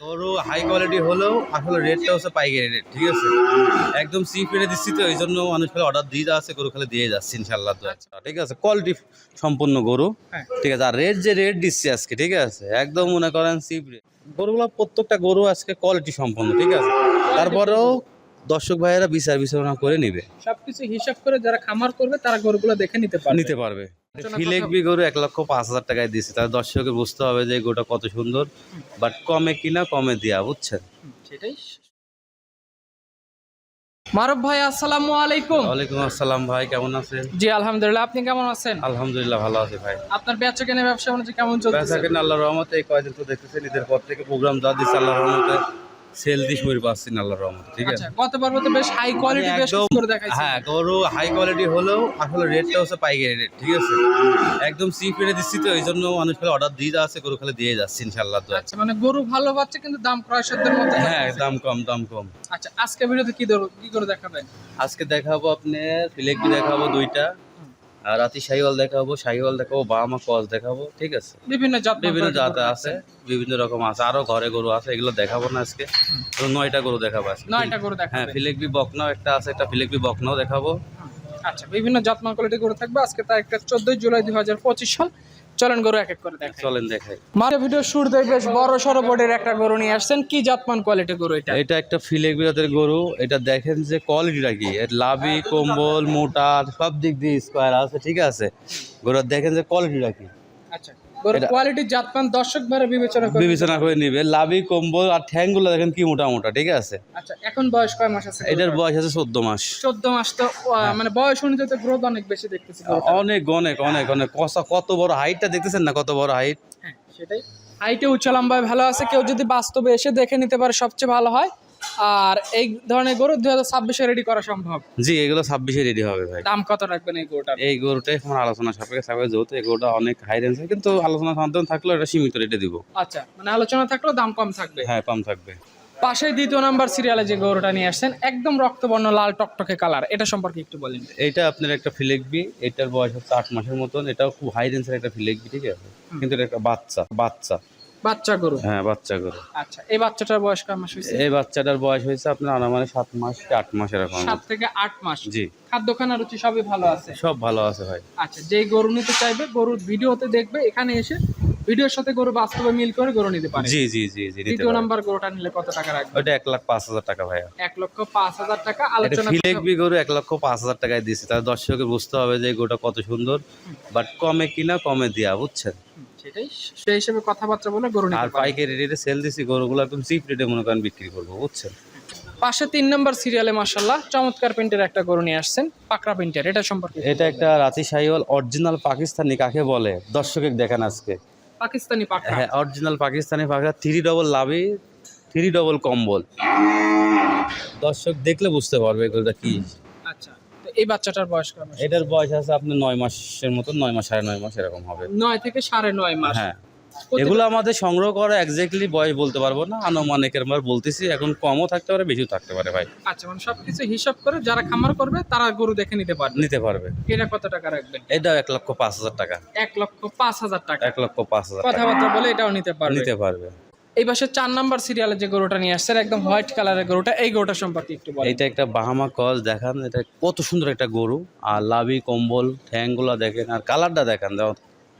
গরু high quality হলেও আসলে রেটটা হচ্ছে পাইকারি রেট ঠিক আছে? একদম চিপ রেটে দিচ্ছি তো এই জন্য মানুষ খালি অর্ডার দিয়ে যাচ্ছে গরু খালি দিয়ে যাচ্ছে ইনশাল্লাহ দু একটা। ঠিক আছে কোয়ালিটি সম্পূর্ণ গরু। হ্যাঁ। ঠিক আছে আর রেট যে রেট দিচ্ছি আজকে ঠিক আছে একদম মনে করেন চিপ রেট গরুগুলো প্রত্যেকটা গরু আজকে কোয়ালিটি সম্পন্ন ঠিক আছে? তারপরেও দর্শক ভাইয়েরা বিচার বিবেচনা করে নিবে। সবকিছু হিসাব করে যারা খামার করবে তারা গরুগুলো দেখে নিতে পারবে। নিতে পারবে। ফিলেকবি গরু এক লক্ষ পাঁচ হাজার টাকায় দিচ্ছে তাহলে দর্শকের বুঝতে হবে যে গরুটা কত সুন্দর বাট কমে কিনা কমে দেয়া বুঝছেন? সেটাই মারুফ ভাই আসসালামু আলাইকুম। ওয়ালাইকুম আসসালাম ভাই কেমন আছেন? জি আলহামদুলিল্লাহ আপনি কেমন আছেন? আলহামদুলিল্লাহ ভালো আছি ভাই। আপনার বেচা কেনা ব্যবসা বাণিজ্য কেমন চলছে বেচা কিনা আল্লাহর রহমতে এই কয়দিন তো দেখতেছেন ঈদের পর থেকে প্রোগ্রাম যা দিচ্ছে আল্লাহর রহমতে। সেল দিয়ে সময় পাচ্ছি না আল্লাহর রহমতে ঠিক আছে? আচ্ছা গতবার তো বেশ হাই কোয়ালিটি বেশ করে দেখাইছে। হ্যাঁ গরু হাই কোয়ালিটি হলেও আসলে রেটটা হচ্ছে পাইকারি রেট ঠিক আছে? একদম চিপ রেটে দিচ্ছি তো এই জন্য মানুষ খালি অর্ডার দিয়ে যাচ্ছে গরু খালি দিয়ে যাচ্ছে ইনশাল্লাহ দু একটা। আচ্ছা মানে গরু ভালো পাচ্ছে কিন্তু দাম ক্রয় সাধ্যের মধ্যে হ্যাঁ দাম কম দাম কম। আচ্ছা আজকে ভিডিওতে কি ধরো কি করে দেখাবেন? আজকে দেখাবো আপনার ফিলেকবি দেখাবো দুইটা। আর রাতি শাহিওয়াল দেখাবো শাহিওয়াল দেখাবো বাহামা কস দেখাবো ঠিক আছে? বিভিন্ন জাত বিভিন্ন জাত আছে। বিভিন্ন রকম আছে আরও ঘরে গরু আছে এগুলো দেখাবো না আজকে। তো নয়টা গরু দেখাবো আজকে। নয়টা গরু হ্যাঁ দেখাবেন ফিলেকবি বকনাও একটা আছে একটা ফিলেকবি বকনাও দেখাবো। আচ্ছা বিভিন্ন জাতমান কোয়ালিটি গরু থাকবে। আজকে তারিখটা চোদ্দই জুলাই দুই হাজার পঁচিশ সাল। চলেন গরু এক এক করে দেখাই। চলেন দেখাই। মারে ভিডিও শুরুতে বেশ বড় সড় বোর্ডের একটা গরু নিয়ে আসছেন। কি জাতমান কোয়ালিটি গরু এটা? এটা একটা ফিলে বিরাতের গরু। এটা দেখেন যে কোয়ালিটিটা কি। এর লাভি কম্বল মোটা সব দিক দিয়ে স্কোয়ার আছে ঠিক আছে? গরু দেখেন যে কোয়ালিটিটা কি। আচ্ছা। গরু এটা- কোয়ালিটি জাতমান দর্শক ভারে বিবেচনা করে বিবেচনা করে নিবে। লাভি কম্বল আর ঠ্যাংগুলো দেখেন কি মোটা মোটা ঠিক আছে? আচ্ছা এখন বয়স কয় মাস আছে? এটার বয়স আছে চোদ্দ মাস। চোদ্দ মাস তো মানে বয়স অনুযায়ী তো গ্রোথ অনেক বেশি দেখতেছি। অনেক অনেক অনেক অনেক। কত বড় হাইটটা দেখতেছেন না কত বড় হাইট হ্যাঁ সেটাই। হাইটে উচ্চ লম্বায় ভালো আছে। কেউ যদি বাস্তবে এসে দেখে নিতে পারে সবচেয়ে ভালো হয়। আর এই ধরনের গরু দুই হাজার ছাব্বিশে রেডি করা সম্ভব? জি এগুলো ছাব্বিশে রেডি হবে ভাই। দাম কত রাখবেন এই গরুটার? এই গরুটাই আমার আলোচনা সাপেক্ষে থাকবে যেহেতু এই গরুটা অনেক হাই রেঞ্জ কিন্তু আলোচনা সন্তান থাকলেও এটা সীমিত রেটে দিব। আচ্ছা মানে আলোচনা থাকলেও দাম কম থাকবে? হ্যাঁ কম থাকবে। পাশে দ্বিতীয় নাম্বার সিরিয়ালে যে গরুটা নিয়ে আসছেন একদম রক্তবর্ণ লাল টকটকে কালার এটা সম্পর্কে একটু বলেন। এটা আপনার একটা ফিলেকবি এটার বয়স হচ্ছে আট মাসের মতন এটাও খুব হাই রেঞ্জের একটা ফিলেকবি ঠিক আছে? কিন্তু এটা একটা বাচ্চা বাচ্চা। বাচ্চা গরু? হ্যাঁ বাচ্চা গরু। আচ্ছা এই বাচ্চাটার বয়স কয় মাস হয়েছে? এই বাচ্চাটার বয়স হয়েছে আপনার আনুমানিক সাত মাস আট মাস এরকম সাত থেকে আট মাস। জি। খাদ্য খানা রুচি সবই ভালো আছে? সব ভালো আছে ভাই। আচ্ছা যেই গরু নিতে চাইবে গরুর ভিডিওতে দেখবে এখানে এসে ভিডিওর সাথে গরু বাস্তবে মিল করে গরু নিতে পারে। জি জি জি জি দ্বিতীয় নাম্বার গরুটা নিলে কত টাকা রাখবে? ওইটা এক লাখ পাঁচ হাজার টাকা ভাইয়া। এক লক্ষ পাঁচ হাজার টাকা। আলোচনা ফিলেকবি গরু এক লক্ষ পাঁচ হাজার টাকায় তাহলে দর্শকের বুঝতে হবে যে গরুটা কত সুন্দর বাট কমে কিনা কমে দেয়া বুঝছেন? সেটাই সেই হিসেবে কথাবার্তা বলে গরু আর পাইকারি রেটে সেল দিছি গরুগুলো একদম চিপ রেটে মনে করেন বিক্রি করব বুঝছেন? পাশে তিন নম্বর সিরিয়ালে মাসাল্লাহ চমৎকার প্রিন্টের একটা গরু নিয়ে আসছেন পাকড়া প্রিন্টের এটা সম্পর্কে এটা একটা রাতি শাহিওয়াল অরিজিনাল পাকিস্তানি কাকে বলে? দর্শকের দেখেন আজকে। পাকিস্তানি পাকড়া। হ্যাঁ অরিজিনাল পাকিস্তানি পাখা থ্রি ডবল লাভি থ্রি ডবল কম্বল। দর্শক দেখলে বুঝতে পারবে এগুলোটা কি। এই বাচ্চাটার বয়স কয় এটার বয়স আছে আপনার নয় মাসের মতন নয় মাস সাড়ে নয় মাস এরকম হবে। নয় থেকে সাড়ে নয় মাস। হ্যাঁ। এগুলো আমাদের সংগ্রহ করা এক্স্যাক্টলি বয়স বলতে পারব না আনুমানিকের বার বলতেছি এখন কমও থাকতে পারে বেশিও থাকতে পারে ভাই। আচ্ছা মানে সবকিছু হিসাব করে যারা খামার করবে তারা গরু দেখে নিতে পারবে। নিতে পারবে। এটা কত টাকা রাখবেন? এটা এক লক্ষ পাঁচ হাজার টাকা। এক লক্ষ পাঁচ হাজার টাকা। এক লক্ষ পাঁচ হাজার টাকা। কথাবার্তা বলে এটাও নিতে পারবে। নিতে পারবে। এই পাশে চার নাম্বার সিরিয়ালে যে গরুটা নিয়ে আসছে একদম হোয়াইট কালারের গরুটা এই গরুটা সম্পর্কে একটু বলেন। এটা একটা বাহামা কস দেখান এটা কত সুন্দর একটা গরু। আর লাভি কম্বল ঠ্যাংগুলো দেখেন আর কালারটা দেখেন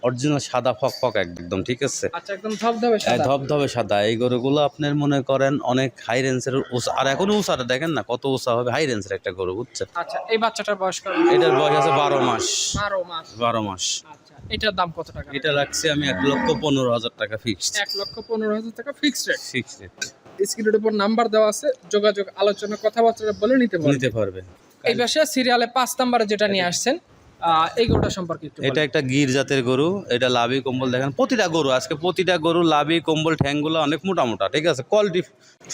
অরিজিনাল সাদা ফক ফক একদম ঠিক আছে? আচ্ছা একদম ধবধবে হ্যাঁ, সাদা ধবধবে সাদা। এই গরুগুলো আপনার মনে করেন অনেক হাই রেঞ্জের আর এখনও উষাটা দেখেন না কত উষা হবে হাই রেঞ্জের একটা গরু বুঝছেন? আচ্ছা এই বাচ্চাটার বয়স কত? এটার বয়স আছে বারো মাস। বারো মাস। বারো মাস। আচ্ছা। এটার দাম কত টাকা? এটা রাখছি আমি এক লক্ষ পনেরো হাজার টাকা ফিক্সড এক লক্ষ পনেরো হাজার টাকা ফিক্সড রেট ফিক্সড স্ক্রিনের উপর নাম্বার দেওয়া আছে যোগাযোগ আলোচনা কথাবার্তা বলে নিতে পারবেন। নিতে পারবে এই পাশে সিরিয়ালে পাঁচ নাম্বারে যেটা নিয়ে আসছেন এই গরুটা সম্পর্কে একটু এটা একটা গির জাতের গরু এটা লাভি কম্বল দেখেন। প্রতিটা গরু আজকে প্রতিটা গরু লাভি কম্বল ঠ্যাংগুলো অনেক মোটা মোটা ঠিক আছে? কোয়ালিটি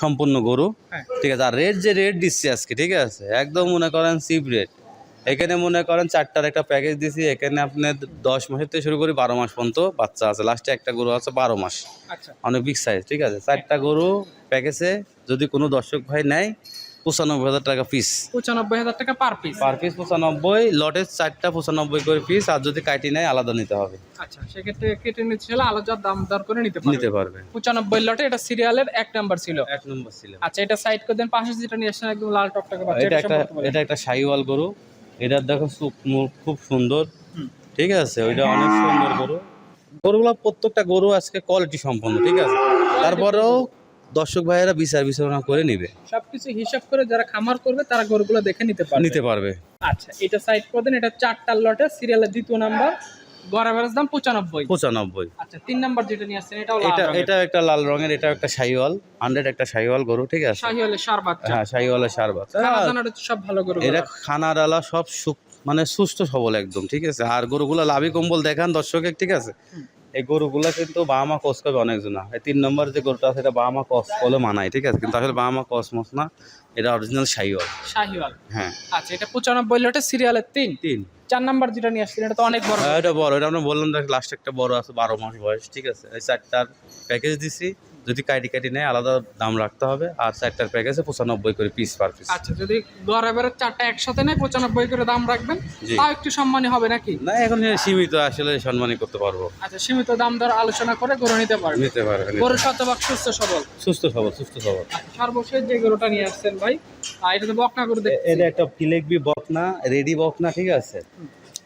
সম্পূর্ণ গরু। হ্যাঁ। ঠিক আছে? আর রেট যে রেট দিচ্ছে আজকে ঠিক আছে? একদম মনে করেন চিপ রেট এখানে মনে করেন চারটার একটা প্যাকেজ দিছি এখানে আপনার দশ মাসের থেকে শুরু করি বারো মাস পর্যন্ত বাচ্চা আছে। লাস্টে একটা গরু আছে বারো মাস। আচ্ছা। অনেক বিগ সাইজ ঠিক আছে? চারটা গরু প্যাকেজে যদি কোনো দর্শক ভাই নেয় পঁচানব্বই হাজার টাকা পিস পঁচানব্বই হাজার টাকা পার পিস পার পিস পঁচানব্বই লটের চারটা পঁচানব্বই করে পিস আর যদি কাটি নেয় আলাদা নিতে হবে। আচ্ছা সেক্ষেত্রে কেটে নিতে হলে আলাদা দাম দর করে নিতে পারবে। নিতে পারবে। পঁচানব্বই লটে এটা সিরিয়ালের এক নাম্বার ছিল। এক নম্বর ছিল। আচ্ছা এটা সাইড করে দেন পাশে যেটা নিয়ে আসছেন একদম লাল টকটকে এটা একটা এটা একটা সাইওয়াল গরু। এটার দেখো খুব সুন্দর। ঠিক আছে? ওইটা অনেক সুন্দর গরু। গরুগুলো প্রত্যেকটা গরু আজকে কোয়ালিটি সম্পন্ন ঠিক আছে? তারপরেও দর্শক ভাইয়েরা বিচার বিচারণা করে নিবে। সবকিছু হিসাব করে যারা খামার করবে তারা গরুগুলো দেখে নিতে পারবে। নিতে পারবে। আচ্ছা এটা সাইড করে দেন এটা চারটার লটে সিরিয়ালের দ্বিতীয় নাম্বার গড় অ্যাভারেজ দাম পঁচানব্বই। পঁচানব্বই। আচ্ছা তিন নাম্বার যেটা নিয়ে আসছেন এটাও এটা এটা একটা লাল রঙের এটা একটা হান্ড্রেড একটা গরু ঠিক আছে? শাহি সার বাচ্চা। হ্যাঁ সার বাচ্চা। সব ভালো গরু এটা খানার সব সুখ- মানে সুস্থ সবল একদম ঠিক আছে? আর গরুগুলো লাভি কম্বল দেখান দর্শকের ঠিক আছে। এই গরুগুলো কিন্তু বাবা মা কস করবে অনেকজনা এই তিন নম্বর যে গরুটা আছে এটা বাবা মা কস বলে মানায় ঠিক আছে? কিন্তু আসলে বাবা মা কসমস না এটা অরিজিনাল শাহিওয়াল। শাহিওয়াল। হ্যাঁ। আচ্ছা এটা পঁচানব্বই লটে সিরিয়ালের তিন? তিন। চার নাম্বার যেটা নিয়ে আসছেন এটা তো অনেক বড়। হ্যাঁ, এটা বড় এটা আমরা বললাম দেখ লাস্ট একটা বড় আছে বারো মাস বয়স ঠিক আছে? এই চারটার প্যাকেজ দিছি যদি কাটি কাটি নেয় আলাদা দাম রাখতে হবে। আর চারটার প্যাকেজে পঁচানব্বই করে পিস পার পিস আচ্ছা যদি গড় অ্যাভারেজ চারটা একসাথে নেয় পঁচানব্বই করে দাম রাখবেন। তাও একটু সম্মানী হবে নাকি? না এখন সীমিত আসলে সম্মানই করতে পারব। আচ্ছা সীমিত দাম দর আলোচনা করে গরু নিতে পারবে নিতে পারবে গরু শতভাগ সুস্থ সবল। সুস্থ সবল সুস্থ সবল। আচ্ছা, সর্বশেষ যে গরুটা নিয়ে আসছেন ভাই আর এটা তো বকনা গরু এটা একটা ফিলেকবি বকনা রেডি বকনা ঠিক আছে?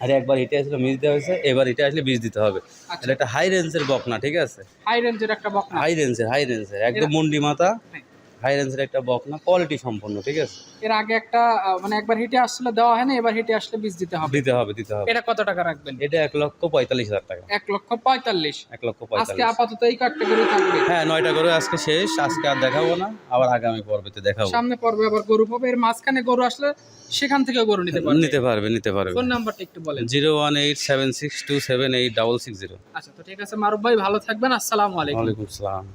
আর একবার এটা আসলে মিস দেওয়া হয়েছে এবার এটা আসলে বীজ দিতে হবে। আচ্ছা। এটা একটা হাই রেঞ্জের বকনা ঠিক আছে? হাই রেঞ্জের একটা বকনা। হাই রেঞ্জের হাই রেঞ্জের একদম মুন্ডি মাথা। হ্যাঁ। হাই রেঞ্জের একটা বকনা কোয়ালিটি সম্পন্ন ঠিক আছে? এর আগে একটা মানে একবার হিটে আসলে দেওয়া হয় না এবার হিটে আসলে বীজ দিতে হবে। দিতে হবে দিতে হবে। এটা কত টাকা রাখবেন? এটা এক লক্ষ পঁয়তাল্লিশ হাজার টাকা। এক লক্ষ পঁয়তাল্লিশ। এক লক্ষ আজকে আপাতত এই কাঠটা গরু থাকবে। হ্যাঁ নয়টা করে আজকে শেষ আজকে আর দেখাবো না আবার আগামী পর্বেতে দেখাবো। সামনে পর্বে আবার গরু পাবে এর মাঝখানে গরু আসলে সেখান থেকে গরু নিতে পারবে। নিতে পারবে নিতে পারবে। ফোন নাম্বারটা একটু বলেন। Zero one eight seven six two seven eight double six zero. আচ্ছা তো ঠিক আছে মারুফ ভাই ভালো থাকবেন আসসালামু আলাইকুম। ওয়ালাইকুম আসসালাম।